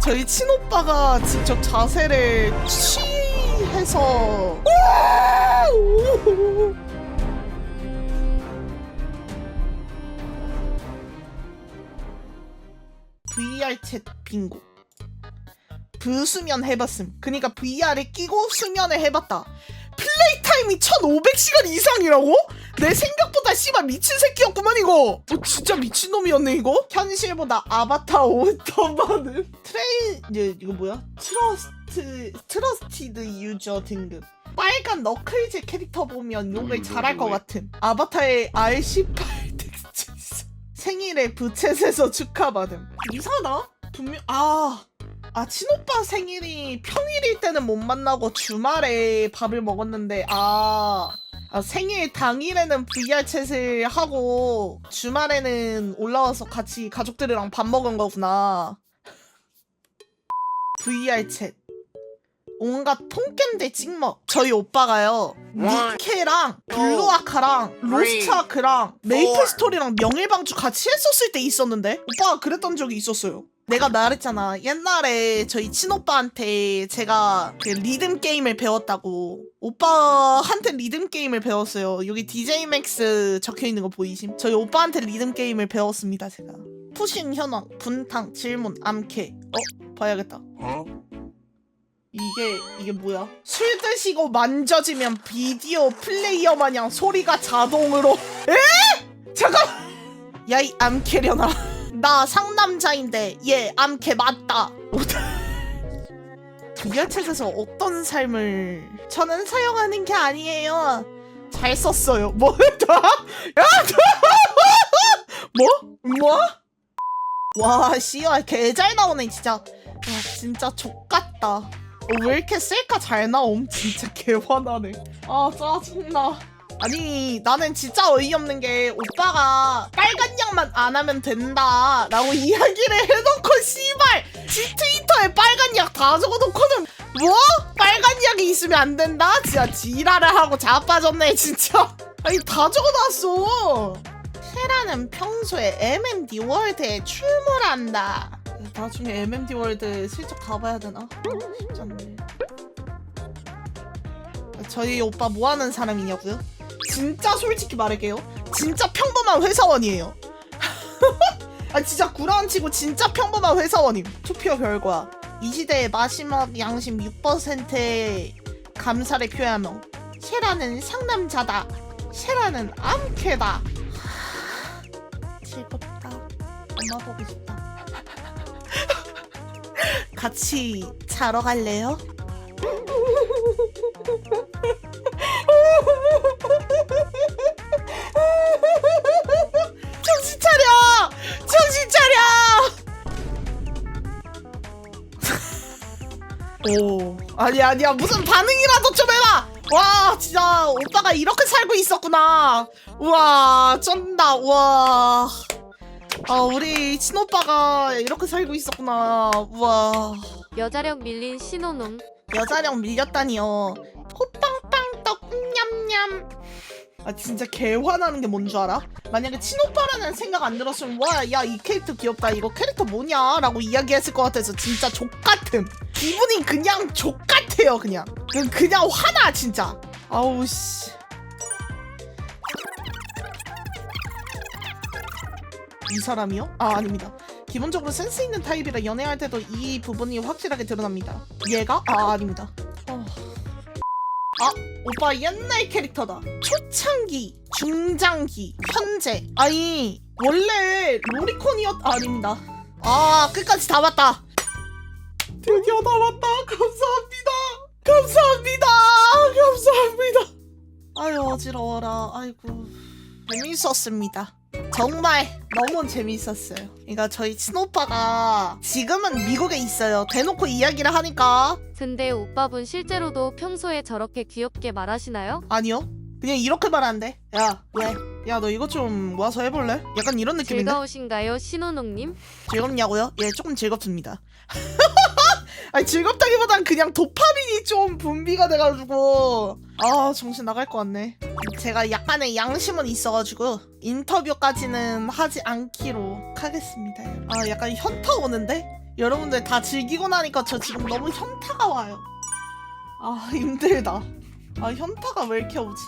저희 친오빠가 직접 자세를 취해서 VR 챗 빙고. 부수면 해봤음. 그니까 VR에 끼고 수면에 해봤다. 플레이 타임이 1500시간 이상이라고? 내 생각보다 씨발 미친 새끼였구만 이거. 어, 진짜 미친놈이었네 이거? 현실보다 아바타 더 많은 트레인 이제 이거 뭐야? 트러스트 트러스티드 유저 등급. 빨간 너클즈 캐릭터 보면 욕을 잘할 것 같은. 아바타의 R18 텍스처. 생일에 부채에서 축하받음. 이상하다? 분명 아 아, 친오빠 생일이 평일일 때는 못 만나고 주말에 밥을 먹었는데, 아, 아, 생일 당일에는 VR 챗을 하고, 주말에는 올라와서 같이 가족들이랑 밥 먹은 거구나. VR 챗. 온갖 통겜대 찍먹. 저희 오빠가요, 니케랑, 블루아카랑, 로스트아크랑, 메이플 스토리랑 명일방주 같이 했었을 때 있었는데, 오빠가 그랬던 적이 있었어요. 내가 말했잖아. 옛날에 저희 친오빠한테 제가 그 리듬 게임을 배웠다고. 오빠한테 리듬 게임을 배웠어요. 여기 DJ 맥스 적혀 있는 거 보이심? 저희 오빠한테 리듬 게임을 배웠습니다, 제가. 푸신 현황, 분탕, 질문, 암캐. 어? 봐야겠다. 이게 이게 뭐야? 술 드시고 만져지면 비디오 플레이어 마냥 소리가 자동으로 에? 잠깐. 야이 암캐려나. 나 상남자인데 얘 암캐 맞다. VR챗에서 어떤 삶을 저는 사용하는 게 아니에요. 잘 썼어요. 뭐? 야, 뭐? 뭐? 와, 씨야, 개잘 나오네, 진짜. 와, 진짜 족같다. 어, 왜 이렇게 셀카 잘 나옴? 진짜 개화나네. 아, 짜증나. 아니 나는 진짜 어이없는 게 오빠가 빨간 약만 안 하면 된다 라고 이야기를 해놓고 씨발 지 트위터에 빨간 약 다 적어놓고는 뭐? 빨간 약이 있으면 안 된다? 진짜 지랄을 하고 자빠졌네 진짜 아니 다 적어놨어 테라는 평소에 MMD 월드에 출몰한다 나중에 MMD 월드 슬쩍 가봐야 되나? 쉽지 않네 저희 오빠 뭐 하는 사람이냐고요? 진짜 솔직히 말할게요. 진짜 평범한 회사원이에요. 아 진짜 구라안치고 진짜 평범한 회사원임. 투표 결과 이 시대의 마지막 양심 6%의 감사를 표하며 셰라는 상남자다. 셰라는 암캐다. 하, 즐겁다. 엄마 보고 싶다. 같이 자러 갈래요? 오, 아니 아니야 무슨 반응이라도 좀 해봐. 와, 진짜 오빠가 이렇게 살고 있었구나. 우와, 쩐다. 우와. 아, 우리 친오빠가 이렇게 살고 있었구나. 우와. 여자력 밀린 신호놈 여자령 밀렸다니요. 호빵빵떡 냠냠. 아 진짜 개 화나는 게 뭔 줄 알아? 만약에 친오빠라는 생각 안 들었으면 와 야 이 캐릭터 귀엽다 이거 캐릭터 뭐냐 라고 이야기했을 것 같아서 진짜 족같음 기분이 그냥 족같아요 그냥 그- 그냥 화나 진짜 아우 씨 이 사람이요? 아 아닙니다 기본적으로 센스 있는 타입이라 연애할 때도 이 부분이 확실하게 드러납니다 얘가? 아 아닙니다 어. 아 오빠 옛날 캐릭터다. 초창기 중장기 현재. 아니 원래 로리콘이었 아, 아닙니다. 아 끝까지 다 봤다. 드디어 다 봤다. 감사합니다. 감사합니다. 감사합니다. 아유 어지러워라. 아이고 재밌었습니다 정말 너무 재밌었어요. 그러니까 저희 친오빠가 지금은 미국에 있어요. 대놓고 이야기를 하니까 근데 오빠분 실제로도 평소에 저렇게 귀엽게 말하시나요? 아니요. 그냥 이렇게 말하는데 야 왜? 야 너 이것 좀 모아서 해볼래? 약간 이런 느낌인데 즐거우신가요 신호농님? 즐겁냐고요? 예 조금 즐겁습니다. 아니 즐겁다기보단 그냥 도파민이 좀 분비가 돼가지고 아 정신 나갈 것 같네. 제가 약간의 양심은 있어가지고 인터뷰까지는 하지 않기로 하겠습니다. 아 약간 현타 오는데 여러분들 다 즐기고 나니까 저 지금 너무 현타가 와요. 아 힘들다. 아 현타가 왜 이렇게 오지?